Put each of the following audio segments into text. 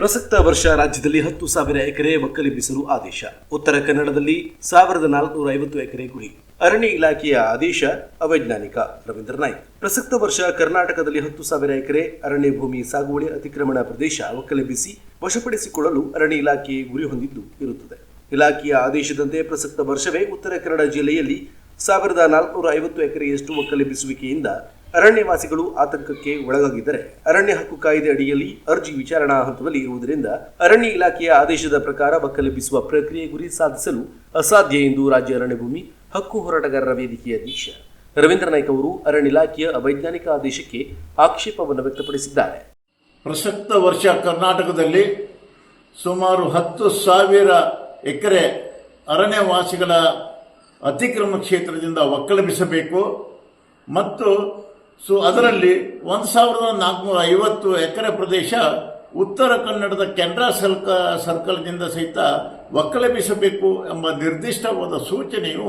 ಪ್ರಸಕ್ತ ವರ್ಷ ರಾಜ್ಯದಲ್ಲಿ ಹತ್ತು ಸಾವಿರ ಎಕರೆ ಒಕ್ಕಲೆಬ್ಬಿಸಲು ಆದೇಶ. ಉತ್ತರ ಕನ್ನಡದಲ್ಲಿ ಸಾವಿರದ ನಾಲ್ಕುನೂರ ಐವತ್ತು ಎಕರೆ ಗುರಿ ಅರಣ್ಯ ಇಲಾಖೆಯ ಆದೇಶ ಅವೈಜ್ಞಾನಿಕ. ರವೀಂದ್ರ ನಾಯ್ಕ್. ಪ್ರಸಕ್ತ ವರ್ಷ ಕರ್ನಾಟಕದಲ್ಲಿ ಹತ್ತು ಸಾವಿರ ಎಕರೆ ಅರಣ್ಯ ಭೂಮಿ ಸಾಗುವಳಿ ಅತಿಕ್ರಮಣ ಪ್ರದೇಶ ಒಕ್ಕಲೆಬ್ಬಿಸಿ ವಶಪಡಿಸಿಕೊಳ್ಳಲು ಅರಣ್ಯ ಇಲಾಖೆ ಗುರಿ ಹೊಂದಿದ್ದು ಇರುತ್ತದೆ. ಇಲಾಖೆಯ ಆದೇಶದಂತೆ ಪ್ರಸಕ್ತ ವರ್ಷವೇ ಉತ್ತರ ಕನ್ನಡ ಜಿಲ್ಲೆಯಲ್ಲಿ ಸಾವಿರದ ನಾಲ್ಕುನೂರ ಐವತ್ತು ಎಕರೆಯಷ್ಟು ಒಕ್ಕಲೆಬ್ಬಿಸುವಿಕೆಯಿಂದ ಅರಣ್ಯವಾಸಿಗಳು ಆತಂಕಕ್ಕೆ ಒಳಗಾಗಿದ್ದರೆ ಅರಣ್ಯ ಹಕ್ಕು ಕಾಯ್ದೆ ಅಡಿಯಲ್ಲಿ ಅರ್ಜಿ ವಿಚಾರಣಾ ಹಂತದಲ್ಲಿ ಇರುವುದರಿಂದ ಅರಣ್ಯ ಇಲಾಖೆಯ ಆದೇಶದ ಪ್ರಕಾರ ಒಕ್ಕಲೆಬ್ಬಿಸುವ ಪ್ರಕ್ರಿಯೆ ಗುರಿ ಸಾಧಿಸಲು ಅಸಾಧ್ಯ ಎಂದು ರಾಜ್ಯ ಅರಣ್ಯ ಭೂಮಿ ಹಕ್ಕು ಹೋರಾಟಗಾರರ ವೇದಿಕೆಯ ಅಧ್ಯಕ್ಷ ರವೀಂದ್ರ ನಾಯ್ಕ ಅವರು ಅರಣ್ಯ ಇಲಾಖೆಯ ಅವೈಜ್ಞಾನಿಕ ಆದೇಶಕ್ಕೆ ಆಕ್ಷೇಪವನ್ನು ವ್ಯಕ್ತಪಡಿಸಿದ್ದಾರೆ. ಪ್ರಸಕ್ತ ವರ್ಷ ಕರ್ನಾಟಕದಲ್ಲಿ ಸುಮಾರು ಹತ್ತು ಸಾವಿರ ಎಕರೆ ಅರಣ್ಯವಾಸಿಗಳ ಅತಿಕ್ರಮ ಕ್ಷೇತ್ರದಿಂದ ಒಕ್ಕಲೆಬ್ಬಿಸಬೇಕು ಮತ್ತು ಸೊ ಅದರಲ್ಲಿ ಒಂದು ಸಾವಿರದ ನಾಲ್ಕುನೂರ ಐವತ್ತು ಎಕರೆ ಪ್ರದೇಶ ಉತ್ತರ ಕನ್ನಡದ ಕೆನರಾ ಸರ್ಕ, ಸರ್ಕಲ್ನಿಂದ ಸಹಿತ ಒಕ್ಕಲೆಬ್ಬಿಸಬೇಕು ಎಂಬ ನಿರ್ದಿಷ್ಟವಾದ ಸೂಚನೆಯು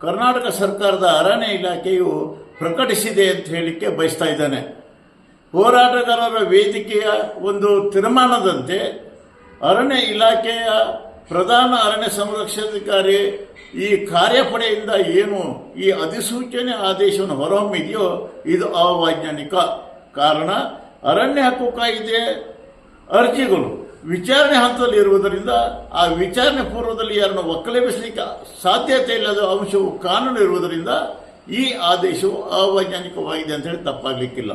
ಕರ್ನಾಟಕ ಸರ್ಕಾರದ ಅರಣ್ಯ ಇಲಾಖೆಯು ಪ್ರಕಟಿಸಿದೆ ಅಂತ ಹೇಳಿಕೆ ಬಯಸ್ತಾ ಇದ್ದಾನೆ. ಹೋರಾಟಗಾರರ ವೇದಿಕೆಯ ಒಂದು ತೀರ್ಮಾನದಂತೆ ಅರಣ್ಯ ಇಲಾಖೆಯ ಪ್ರಧಾನ ಅರಣ್ಯ ಸಂರಕ್ಷಣಾಧಿಕಾರಿ ಈ ಕಾರ್ಯಪಡೆಯಿಂದ ಏನು ಈ ಅಧಿಸೂಚನೆ ಆದೇಶವನ್ನು ಹೊರಹೊಮ್ಮಿದೆಯೋ ಇದು ಅವೈಜ್ಞಾನಿಕ ಕಾರಣ. ಅರಣ್ಯ ಹಕ್ಕು ಕಾಯಿದೆ ಅರ್ಜಿಗಳು ವಿಚಾರಣೆ ಹಂತದಲ್ಲಿ ಇರುವುದರಿಂದ ಆ ವಿಚಾರಣೆ ಪೂರ್ವದಲ್ಲಿ ಯಾರನ್ನು ಒಕ್ಕಲೆಬಿಸಲಿಕ್ಕೆ ಸಾಧ್ಯತೆ ಇಲ್ಲದ ಅಂಶವು ಕಾನೂನು ಇರುವುದರಿಂದ ಈ ಆದೇಶವು ಅವೈಜ್ಞಾನಿಕವಾಗಿದೆ ಅಂತ ಹೇಳಿ ತಪ್ಪಾಗಲಿಕ್ಕಿಲ್ಲ.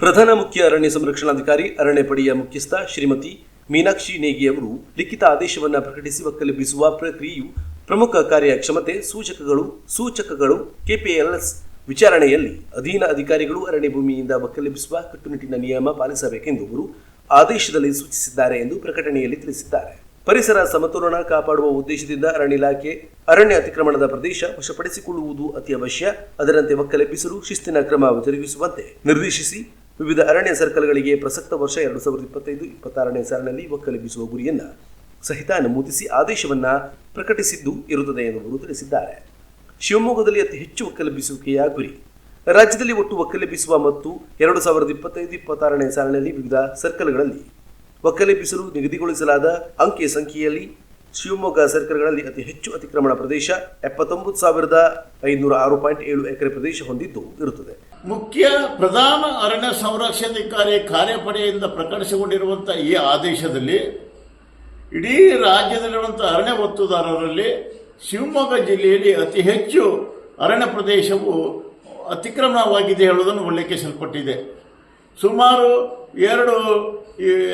ಪ್ರಧಾನ ಮುಖ್ಯ ಅರಣ್ಯ ಸಂರಕ್ಷಣಾಧಿಕಾರಿ, ಅರಣ್ಯ ಪಡೆಯ ಮುಖ್ಯಸ್ಥ ಶ್ರೀಮತಿ ಮೀನಾಕ್ಷಿ ನೇಗಿ ಅವರು ಲಿಖಿತ ಆದೇಶವನ್ನು ಪ್ರಕಟಿಸಿ ಒಕ್ಕಲೆಬ್ಬಿಸುವ ಪ್ರಕ್ರಿಯೆಯು ಪ್ರಮುಖ ಕಾರ್ಯಕ್ಷಮತೆ ಸೂಚಕಗಳು ಸೂಚಕಗಳು ಕೆಪಿಎಲ್ಎಸ್ ವಿಚಾರಣೆಯಲ್ಲಿ ಅಧೀನ ಅಧಿಕಾರಿಗಳು ಅರಣ್ಯ ಭೂಮಿಯಿಂದ ಒಕ್ಕಲೆಬ್ಬಿಸುವ ಕಟ್ಟುನಿಟ್ಟಿನ ನಿಯಮ ಪಾಲಿಸಬೇಕೆಂದು ಅವರು ಆದೇಶದಲ್ಲಿ ಸೂಚಿಸಿದ್ದಾರೆ ಎಂದು ಪ್ರಕಟಣೆಯಲ್ಲಿ ತಿಳಿಸಿದ್ದಾರೆ. ಪರಿಸರ ಸಮತೋಲನ ಕಾಪಾಡುವ ಉದ್ದೇಶದಿಂದ ಅರಣ್ಯ ಇಲಾಖೆ ಅರಣ್ಯ ಅತಿಕ್ರಮಣದ ಪ್ರದೇಶ ವಶಪಡಿಸಿಕೊಳ್ಳುವುದು ಅತಿ ಅವಶ್ಯ ಅದರಂತೆ ಒಕ್ಕಲೆಬ್ಬಿಸಲು ಶಿಸ್ತಿನ ಕ್ರಮ ಜರುಗಿಸುವಂತೆ ನಿರ್ದೇಶಿಸಿ, ವಿವಿಧ ಅರಣ್ಯ ಸರ್ಕಲ್ಗಳಿಗೆ ಪ್ರಸಕ್ತ ವರ್ಷ ಎರಡು ಸಾವಿರದ ಇಪ್ಪತ್ತೈದು, ಇಪ್ಪತ್ತಾರನೇ ಸಾಲಿನಲ್ಲಿ ಒಕ್ಕಲೆಬ್ಬಿಸುವ ಗುರಿಯನ್ನ ಸಹಿತ ನಮೂದಿಸಿ ಆದೇಶವನ್ನ ಪ್ರಕಟಿಸಿದ್ದು ಇರುತ್ತದೆ ಎಂದು ತಿಳಿಸಿದ್ದಾರೆ. ಶಿವಮೊಗ್ಗದಲ್ಲಿ ಅತಿ ಹೆಚ್ಚು ಒಕ್ಕಲೆಬ್ಬಿಸುವಿಕೆಯ ಗುರಿ. ರಾಜ್ಯದಲ್ಲಿ ಒಟ್ಟು ಒಕ್ಕಲೆಬ್ಬಿಸುವ ಮತ್ತು ಎರಡು ಸಾವಿರದ ಇಪ್ಪತ್ತೈದು ಇಪ್ಪತ್ತಾರನೇ ಸಾಲಿನಲ್ಲಿ ವಿವಿಧ ಸರ್ಕಲ್ಗಳಲ್ಲಿ ಒಕ್ಕಲೆಬ್ಬಿಸಲು ನಿಗದಿಗೊಳಿಸಲಾದ ಅಂಕಿ ಸಂಖ್ಯೆಯಲ್ಲಿ ಶಿವಮೊಗ್ಗ ಸರ್ಕಲ್ಗಳಲ್ಲಿ ಅತಿ ಹೆಚ್ಚು ಅತಿಕ್ರಮಣ ಪ್ರದೇಶ ಎಪ್ಪತ್ತೊಂಬತ್ತು ಸಾವಿರದ ಐನೂರ ಆರು ಪಾಯಿಂಟ್ ಏಳು ಎಕರೆ ಪ್ರದೇಶ ಹೊಂದಿದ್ದು ಇರುತ್ತದೆ. ಮುಖ್ಯ ಪ್ರಧಾನ ಅರಣ್ಯ ಸಂರಕ್ಷಣಾಧಿಕಾರಿ ಕಾರ್ಯಪಡೆಯಿಂದ ಪ್ರಕಟಿಸಿಕೊಂಡಿರುವಂತಹ ಈ ಆದೇಶದಲ್ಲಿ ಇಡೀ ರಾಜ್ಯದಲ್ಲಿರುವಂಥ ಅರಣ್ಯ ಒತ್ತುದಾರರಲ್ಲಿ ಶಿವಮೊಗ್ಗ ಜಿಲ್ಲೆಯಲ್ಲಿ ಅತಿ ಹೆಚ್ಚು ಅರಣ್ಯ ಪ್ರದೇಶವು ಅತಿಕ್ರಮಣವಾಗಿದೆ ಹೇಳುವುದನ್ನು ಉಲ್ಲೇಖಿಸಲ್ಪಟ್ಟಿದೆ. ಸುಮಾರು ಎರಡು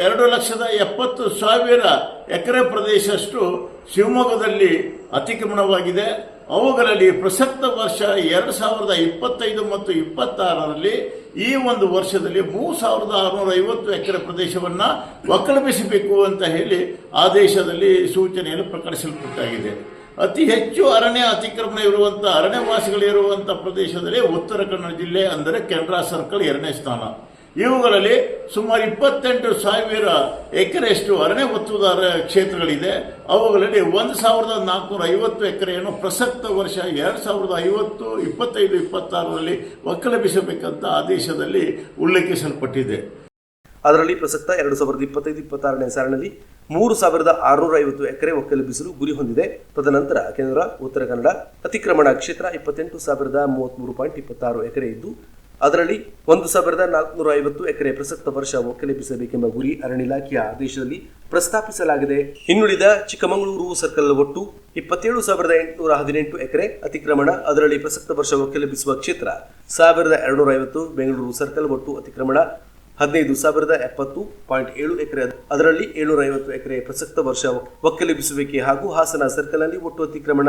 ಎರಡು ಲಕ್ಷದ ಎಪ್ಪತ್ತು ಸಾವಿರ ಎಕರೆ ಪ್ರದೇಶಷ್ಟು ಶಿವಮೊಗ್ಗದಲ್ಲಿ ಅತಿಕ್ರಮಣವಾಗಿದೆ. ಅವುಗಳಲ್ಲಿ ಪ್ರಸಕ್ತ ವರ್ಷ ಎರಡು ಸಾವಿರದ ಇಪ್ಪತ್ತೈದು ಮತ್ತು ಇಪ್ಪತ್ತಾರರಲ್ಲಿ ಈ ಒಂದು ವರ್ಷದಲ್ಲಿ ಮೂರು ಸಾವಿರದ ಆರುನೂರ ಐವತ್ತು ಎಕರೆ ಪ್ರದೇಶವನ್ನು ಒಕ್ಕಲಬಿಸಬೇಕು ಅಂತ ಹೇಳಿ ಆದೇಶದಲ್ಲಿ ಸೂಚನೆಯನ್ನು ಪ್ರಕಟಿಸಲ್ಪಟ್ಟಾಗಿದೆ. ಅತಿ ಹೆಚ್ಚು ಅರಣ್ಯ ಅತಿಕ್ರಮಣ ಇರುವಂಥ ಅರಣ್ಯವಾಸಿಗಳಿರುವಂಥ ಪ್ರದೇಶದಲ್ಲಿ ಉತ್ತರ ಕನ್ನಡ ಜಿಲ್ಲೆ ಅಂದರೆ ಕೆನರಾ ಸರ್ಕಲ್ ಎರಡನೇ ಸ್ಥಾನ. ಇವುಗಳಲ್ಲಿ ಸುಮಾರು ಇಪ್ಪತ್ತೆಂಟು ಸಾವಿರ ಎಕರೆಯಷ್ಟು ಅರಣ್ಯ ಒತ್ತುದಾರ ಕ್ಷೇತ್ರಗಳಿದೆ. ಅವುಗಳಲ್ಲಿ ಒಂದು ಸಾವಿರದ ನಾಲ್ಕುನೂರ ಐವತ್ತು ಎಕರೆಯನ್ನು ಪ್ರಸಕ್ತ ವರ್ಷ ಎರಡು ಸಾವಿರದ ಐವತ್ತು, ಇಪ್ಪತ್ತೈದು, ಇಪ್ಪತ್ತಾರರಲ್ಲಿ ಒಕ್ಕಲೆಬ್ಬಿಸಬೇಕಂತ ಆದೇಶದಲ್ಲಿ ಉಲ್ಲೇಖಿಸಲ್ಪಟ್ಟಿದೆ. ಅದರಲ್ಲಿ ಪ್ರಸಕ್ತ ಎರಡು ಸಾವಿರದ ಇಪ್ಪತ್ತೈದು, ಇಪ್ಪತ್ತಾರನೇ ಸಾಲಿನಲ್ಲಿ ಮೂರು ಸಾವಿರದ ಆರುನೂರ ಐವತ್ತು ಎಕರೆ ಒಕ್ಕಲೆಬ್ಬಿಸಲು ಗುರಿ ಹೊಂದಿದೆ. ತದನಂತರ ಕೇಂದ್ರ, ಉತ್ತರ ಕನ್ನಡ ಅತಿಕ್ರಮಣ ಕ್ಷೇತ್ರ ಇಪ್ಪತ್ತೆಂಟು ಸಾವಿರದ ಮೂವತ್ಮೂರು ಪಾಯಿಂಟ್ ಇಪ್ಪತ್ತಾರು ಎಕರೆ ಇದ್ದು ಅದರಲ್ಲಿ ಒಂದು ಸಾವಿರದ ನಾಲ್ಕುನೂರ ಐವತ್ತು ಎಕರೆ ಪ್ರಸಕ್ತ ವರ್ಷ ಒಕ್ಕಲೆಬ್ಬಿಸಬೇಕೆಂಬ ಗುರಿ ಅರಣ್ಯ ಇಲಾಖೆಯ ಆದೇಶದಲ್ಲಿ ಪ್ರಸ್ತಾಪಿಸಲಾಗಿದೆ. ಇನ್ನುಳಿದ ಚಿಕ್ಕಮಗಳೂರು ಸರ್ಕಲ್ ಒಟ್ಟು ಇಪ್ಪತ್ತೇಳು ಸಾವಿರದ ಎಂಟುನೂರ ಹದಿನೆಂಟು ಎಕರೆ ಅತಿಕ್ರಮಣ, ಅದರಲ್ಲಿ ಪ್ರಸಕ್ತ ವರ್ಷ ಒಕ್ಕಲೆಬ್ಬಿಸುವ ಕ್ಷೇತ್ರ ಸಾವಿರದ ಎರಡುನೂರ ಐವತ್ತು, ಬೆಂಗಳೂರು ಸರ್ಕಲ್ ಒಟ್ಟು ಅತಿಕ್ರಮಣ ಹದಿನೈದು ಸಾವಿರದ ಎಪ್ಪತ್ತು ಪಾಯಿಂಟ್ ಏಳು ಎಕರೆ. ಅದರಲ್ಲಿ ಏಳುನೂರ ಐವತ್ತು ಎಕರೆ ಪ್ರಸಕ್ತ ವರ್ಷ ಒಕ್ಕಲೆಬ್ಬಿಸುವಿಕೆ ಹಾಗೂ ಹಾಸನ ಸರ್ಕಲ್ನಲ್ಲಿ ಒಟ್ಟು ಅತಿಕ್ರಮಣ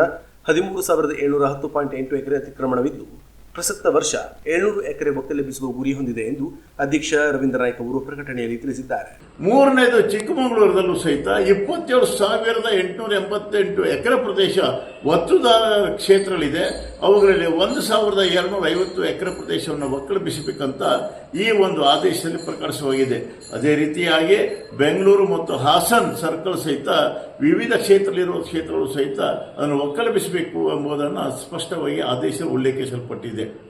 ಹದಿಮೂರು ಸಾವಿರದ ಏಳುನೂರ ಹತ್ತು ಪಾಯಿಂಟ್ ಎಂಟು ಎಕರೆ ಅತಿಕ್ರಮಣವಿದ್ದು ಪ್ರಸಕ್ತ ವರ್ಷ ಏಳ್ನೂರು ಎಕರೆ ಒಕ್ಕಲೆಬ್ಬಿಸುವ ಗುರಿ ಹೊಂದಿದೆ ಎಂದು ಅಧ್ಯಕ್ಷ ರವೀಂದ್ರ ನಾಯ್ಕ ಅವರು ಪ್ರಕಟಣೆಯಲ್ಲಿ ತಿಳಿಸಿದ್ದಾರೆ. ಮೂರನೇದು ಚಿಕ್ಕಮಗಳೂರದಲ್ಲೂ ಸಹಿತ ಇಪ್ಪತ್ತೇಳು ಸಾವಿರದ ಎಂಟುನೂರ ಎಂಬತ್ತೆಂಟು ಎಕರೆ ಪ್ರದೇಶ ಒತ್ತುದಾರ ಕ್ಷೇತ್ರಗಳಿದೆ. ಅವುಗಳಲ್ಲಿ ಒಂದು ಸಾವಿರದ ಎರಡುನೂರ ಐವತ್ತು ಎಕರೆ ಪ್ರದೇಶವನ್ನು ಒಕ್ಕಲುಬಿಸಬೇಕಂತ ಈ ಒಂದು ಆದೇಶದಲ್ಲಿ ಪ್ರಕಟಿಸಲಾಗಿದೆ ಅದೇ ರೀತಿಯಾಗಿ ಬೆಂಗಳೂರು ಮತ್ತು ಹಾಸನ್ ಸರ್ಕಲ್ ಸಹಿತ ವಿವಿಧ ಕ್ಷೇತ್ರದಲ್ಲಿರುವ ಕ್ಷೇತ್ರಗಳು ಸಹಿತ ಅದನ್ನು ಒಕ್ಕಲುಬಿಸಬೇಕು ಎಂಬುದನ್ನು ಸ್ಪಷ್ಟವಾಗಿ ಆದೇಶ ಉಲ್ಲೇಖಿಸಲ್ಪಟ್ಟಿದೆ.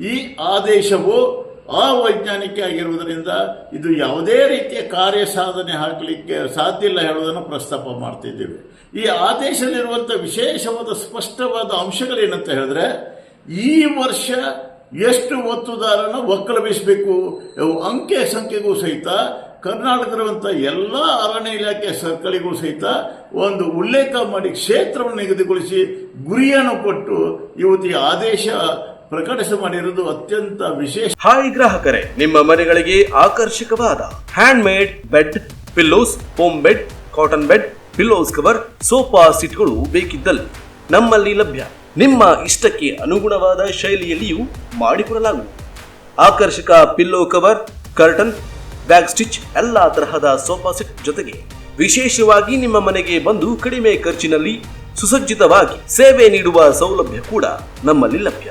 ಈ ಆದೇಶವು ಅವೈಜ್ಞಾನಿಕ ಆಗಿರುವುದರಿಂದ ಇದು ಯಾವುದೇ ರೀತಿಯ ಕಾರ್ಯ ಸಾಧನೆ ಹಾಕಲಿಕ್ಕೆ ಸಾಧ್ಯ ಇಲ್ಲ ಹೇಳುವುದನ್ನು ಪ್ರಸ್ತಾಪ ಮಾಡ್ತಿದ್ದೇವೆ. ಈ ಆದೇಶದಲ್ಲಿರುವಂಥ ವಿಶೇಷವಾದ ಸ್ಪಷ್ಟವಾದ ಅಂಶಗಳೇನಂತ ಹೇಳಿದ್ರೆ, ಈ ವರ್ಷ ಎಷ್ಟು ಒತ್ತುದಾರನ ಒಕ್ಕಲಬಿಸಬೇಕು ಅಂಕೆ ಸಂಖ್ಯೆಗೂ ಸಹಿತ ಕರ್ನಾಟಕದಿರುವಂಥ ಎಲ್ಲ ಅರಣ್ಯ ಇಲಾಖೆ ಸರ್ಕಲಿಗೂ ಸಹಿತ ಒಂದು ಉಲ್ಲೇಖ ಮಾಡಿ ಕ್ಷೇತ್ರವನ್ನು ನಿಗದಿಗೊಳಿಸಿ ಗುರಿಯನ್ನು ಕೊಟ್ಟು ಇವತ್ತು ಈ ಆದೇಶ ಪ್ರಕಟಿಸ ಮಾಡಿರುವುದು ಅತ್ಯಂತ ವಿಶೇಷ. ಹಾಯ್ ಗ್ರಾಹಕರೇ, ನಿಮ್ಮ ಮನೆಗಳಿಗೆ ಆಕರ್ಷಕವಾದ hand made bed, pillows, home bed, cotton bed, pillows cover, sofa ಸೀಟ್ಗಳು ಬೇಕಿದ್ದಲ್ಲಿ ನಮ್ಮಲ್ಲಿ ಲಭ್ಯ. ನಿಮ್ಮ ಇಷ್ಟಕ್ಕೆ ಅನುಗುಣವಾದ ಶೈಲಿಯಲ್ಲಿಯೂ ಮಾಡಿಕೊಡಲಾಗುವುದು. ಆಕರ್ಷಕ pillow cover, curtain, bag stitch, ಎಲ್ಲಾ ತರಹದ ಸೋಫಾ ಸೆಟ್ ಜೊತೆಗೆ ವಿಶೇಷವಾಗಿ ನಿಮ್ಮ ಮನೆಗೆ ಬಂದು ಕಡಿಮೆ ಖರ್ಚಿನಲ್ಲಿ ಸುಸಜ್ಜಿತವಾಗಿ ಸೇವೆ ನೀಡುವ ಸೌಲಭ್ಯ ಕೂಡ ನಮ್ಮಲ್ಲಿ ಲಭ್ಯ.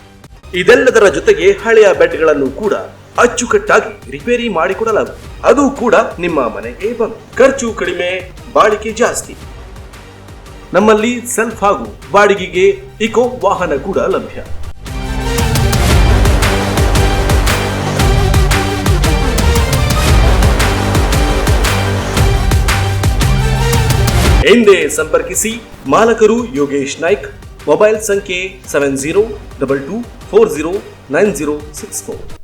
ಇದೆಲ್ಲದರ ಜೊತೆಗೆ ಹಳೆಯ ಬೆಡ್ಗಳನ್ನು ಕೂಡ ಅಚ್ಚುಕಟ್ಟಾಗಿ ರಿಪೇರಿ ಮಾಡಿಕೊಡಲಾಗುವುದು. ಅದು ಕೂಡ ನಿಮ್ಮ ಮನೆಗೆ ಬಂದು. ಖರ್ಚು ಕಡಿಮೆ ಬಾಳಿಕೆ ಜಾಸ್ತಿ. ನಮ್ಮಲ್ಲಿ ಸೆಲ್ಫ್ ಹಾಗೂ ಬಾಡಿಗೆಗೆ ಇಕೋ ವಾಹನ ಕೂಡ ಲಭ್ಯ. ಎಂದೇ ಸಂಪರ್ಕಿಸಿ ಮಾಲಕರು ಯೋಗೇಶ್ ನಾಯ್ಕ್. ಮೊಬೈಲ್ ಸಂಖ್ಯೆ seven zero double two four zero nine zero six four